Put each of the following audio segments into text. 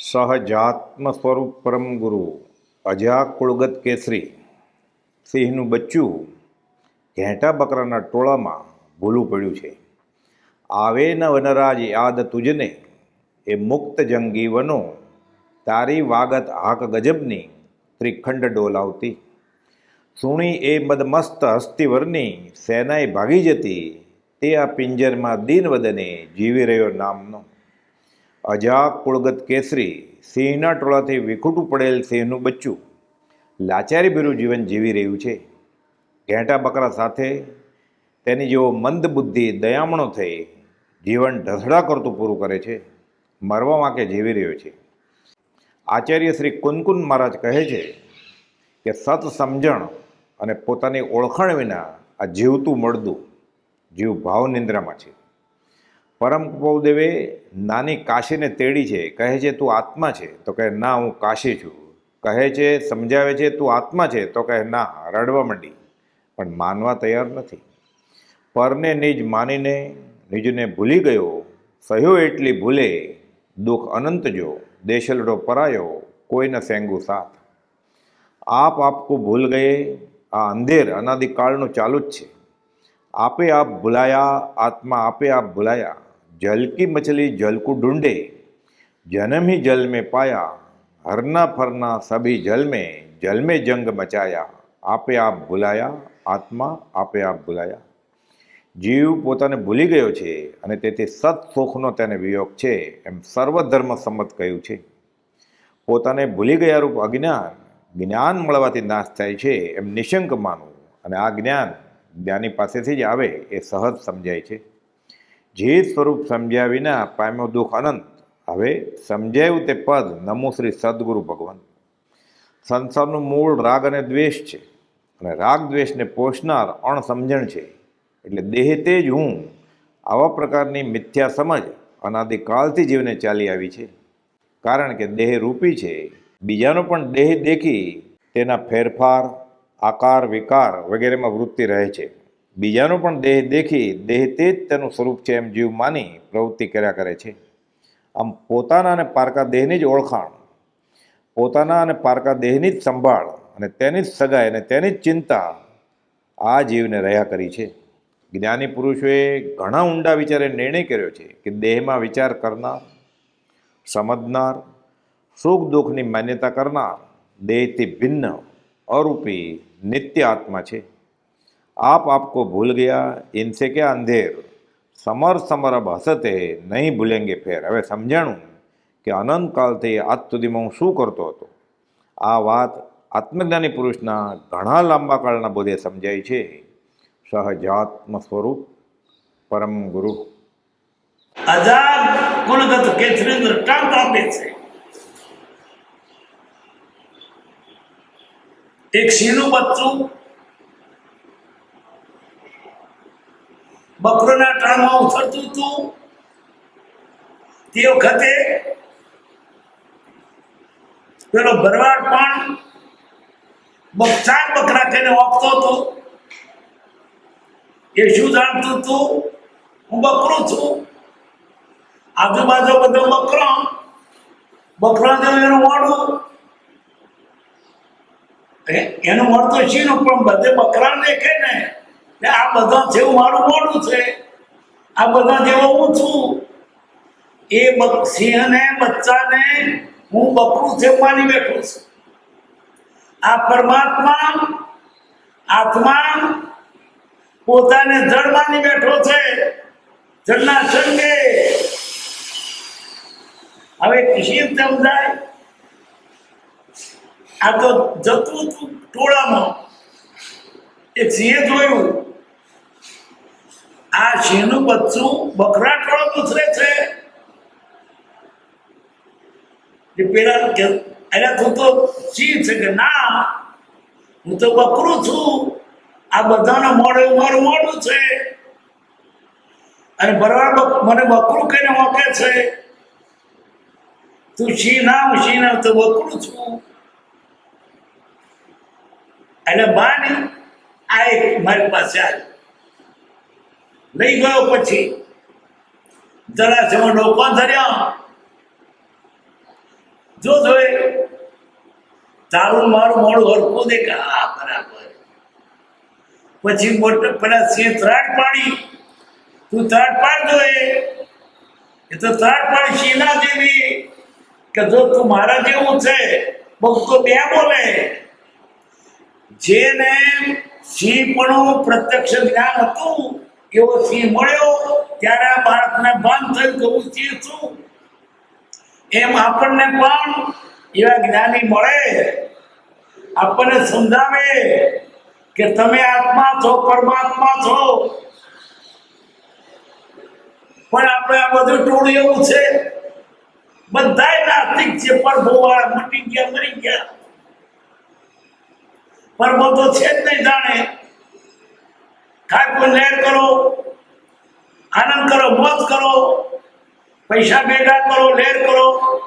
સહજાત્મ સ્વરૂપ પરમ ગુરુ અજા કુળગત કેસરી. સિંહનું બચ્ચું ઘેંટા બકરાના ટોળામાં ભૂલું પડ્યું છે. આવે ન વનરાજ યાદ તુજને, એ મુક્ત જંગી વનો, તારી વાગત હાક ગજબની ત્રિખંડ ડોલાવતી. સુણી એ મદમસ્ત હસ્તિવરની સેનાએ ભાગી જતી, તે આ પિંજરમાં દિનવદને જીવી રહ્યો નામનો. અજા કુળગત કેસરી સિંહના ટોળાથી વિખૂટું પડેલ સિંહનું બચ્ચું. લાચારી ભર્યું જીવન જીવી રહ્યું છે. ઘેંટા બકરા સાથે તેની જેવો મંદ બુદ્ધિ દયામણો થઈ જીવન ઢસડા કરતું પૂરું કરે છે. મરવા વાંકે જીવી રહ્યો છે. આચાર્ય શ્રી કુનકુન મહારાજ કહે છે કે સત સમજણ અને પોતાની ઓળખાણ વિના આ જીવતું મળદું જીવ ભાવ નિંદ્રામાં છે. પરમ કુપવદેવે નાની કાશીને તેડી છે, કહે છે, તું આત્મા છે. તો કહે, ના, હું કાશી છું. કહે છે, સમજાવે છે, તું આત્મા છે. તો કહે, ના, રડવા માંડી. પણ માનવા તૈયાર નથી. પરને નિજ માનીને, નિજને ભૂલી ગયો, સહ્યો એટલી ભૂલે, દુઃખ અનંત જો, દેશલડો પરાયો, કોઈને સેંગુ સાથ. આપ આપકો ભૂલ ગયે, આ અંધેર અનાદિકાળનું ચાલુ જ છે. આપે આપ ભૂલાયા, આત્મા આપે આપ ભૂલાયા. જલ કી મછલી જલ કો ઢૂંઢે જન્મ ही जल में पाया हरना फरना सभी जल में जल में जंग मचाया આપે આપ ભૂલાયા આત્મા આપે આપ ભૂલાયા જીવ પોતાને ભૂલી ગયો છે અને તેથી સત સુખનો તેને વિયોગ છે એમ સર્વધર્મ સંમત કહ્યું છે પોતાને ભૂલી ગયા રૂપ અજ્ઞાન જ્ઞાન મળવાથી નાશ થાય છે એમ નિશંક માનવું અને આ જ્ઞાન જ્ઞાની પાસેથી જ આવે એ સહજ સમજાય છે જે સ્વરૂપ સમજ્યા વિના પામ્યો દુઃખ અનંત. હવે સમજાયું તે પદ નમો શ્રી સદગુરુ ભગવાન. સંસારનું મૂળ રાગ અને દ્વેષ છે. અને રાગ દ્વેષને પોષનાર અણસમજણ છે. એટલે દેહ તે જ હું. આવા પ્રકારની મિથ્યા સમજ અનાદિકાલથી જીવને ચાલી આવી છે. કારણ કે દેહ રૂપી છે. બીજાનો પણ દેહ દેખી તેના ફેરફાર, આકાર, વિકાર વગેરેમાં વૃત્તિ રહે છે. બીજાનો પણ દેહ દેખી, દેહ તે જ તેનું સ્વરૂપ છે એમ જીવ માની પ્રવૃત્તિ કર્યા કરે છે. આમ પોતાના અને પારકા દેહની જ ઓળખાણ, પોતાના અને પારકા દેહની જ સંભાળ અને તેની જ સગાઈ અને તેની જ ચિંતા આ જીવને રહ્યા કરી છે. જ્ઞાની પુરુષોએ ઘણા ઊંડા વિચારે નિર્ણય કર્યો છે કે દેહમાં વિચાર કરનાર, સમજનાર, સુખ દુઃખની માન્યતા કરનાર દેહથી ભિન્ન, અરૂપી, નિત્ય આત્મા છે. આપ આપકો ભૂલ ગયા ઇનસે ક્યાં અંધેર સમર સમર હસતે નહીં ભૂલેંગે ફેર હવે સમજાણું કે અનંતકાલથી આજ સુધીમાં હું શું કરતો હતો આ વાત આત્મજ્ઞાની પુરુષના ઘણા લાંબા કાળના બોધે સમજાય છે સહજાત્મ સ્વરૂપ પરમ ગુરુ આઝાદ કુલગત કેસરી દ્રષ્ટાંત આપે છે એક શીનું બચ્ચું બકરોના ટાણમાં ઉછળતું હતું. તે વખતે પેલો ભરવાડ પણ બ- ચાર બકરા થઈને વાપતો હતો. એ શું જાણતું હતું? હું બકરું છું. આજુબાજુ બધો બકરો બકરો જેવું એનું મોડું એનું મોડ તો શીનું, પણ બધે બકરા દેખે ને? એટલે આ બધા જેવું મારું મોડું છે, આ બધા જેવો હું છું. એ સિંહને, બચ્ચાને હું બકરું છે માની બેઠો છું. આ પરમાત્મા આત્મા પોતાને જળ માની બેઠો છે, જળના સંગે. હવે શિવ સમજાય આ તો જતું હતું ટોળામાં. એ સિંહે જોયું આ સિંહનું બચ્ચું? બકરા ટોળો પૂછરે છે? કે પેલા અરે તું તો સિંહ છે કે ના? હું તો બકરું છું. આ બધાના મોડે મારું મોડું છે. અને બરાબર મને બકરું કહીને મોકે છે. તું સિંહ ના હું સિંહ ના તો બકરું છું. એટલે બાની, આ એક મારી પાસે આવી. લઈ ગયો પછી. જરા જેવો ડોકો ધર્યો? જો જોયે, તારું મારું મોડું હરખું દેખા. બરાબર. પછી મોટો, પેલા સિંહ ત્રાટ પાડી. તું ત્રાટ પાડજો એ તો ત્રાટ પાડી સિંહના જેવી કે જો તું મારા જેવું છે, બહુ તો બે બોલે. જેને સિંહપણું પ્રત્યક્ષ જ્ઞાન હતું એવો સિંહ મળ્યો, ત્યારે આ બાળકને ભાન થયું કે હું સિંહ છું. એમ આપણને પણ એવા જ્ઞાની મળે. આપણને સમજાવે કે તમે આત્મા છો, પરમાત્મા છો. પણ આપણે આ બધું ટોળું એવું છે. બધાય નાસ્તિક છે પરભો વાળા મટી ગયા, મરી ગયા. પરભો તો છે જ નહીં જાણે. ખાય લહેર કરો, આનંદ કરો, મોજ કરો, પૈસા ભેગા કરો, લેર કરો.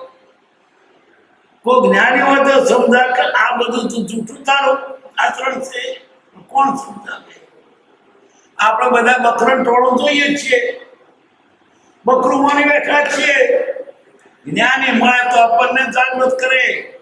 કોઈ જ્ઞાની હોય તો સમજા કે આ બધું તું જૂઠું તારું આચરણ છે. કોણ સમજાવે? આપણે બધા બકરણ ટોળું જોઈએ છીએ. બકરું માની બેઠા છીએ. જ્ઞાની મળે તો આપણને જાગૃત કરે.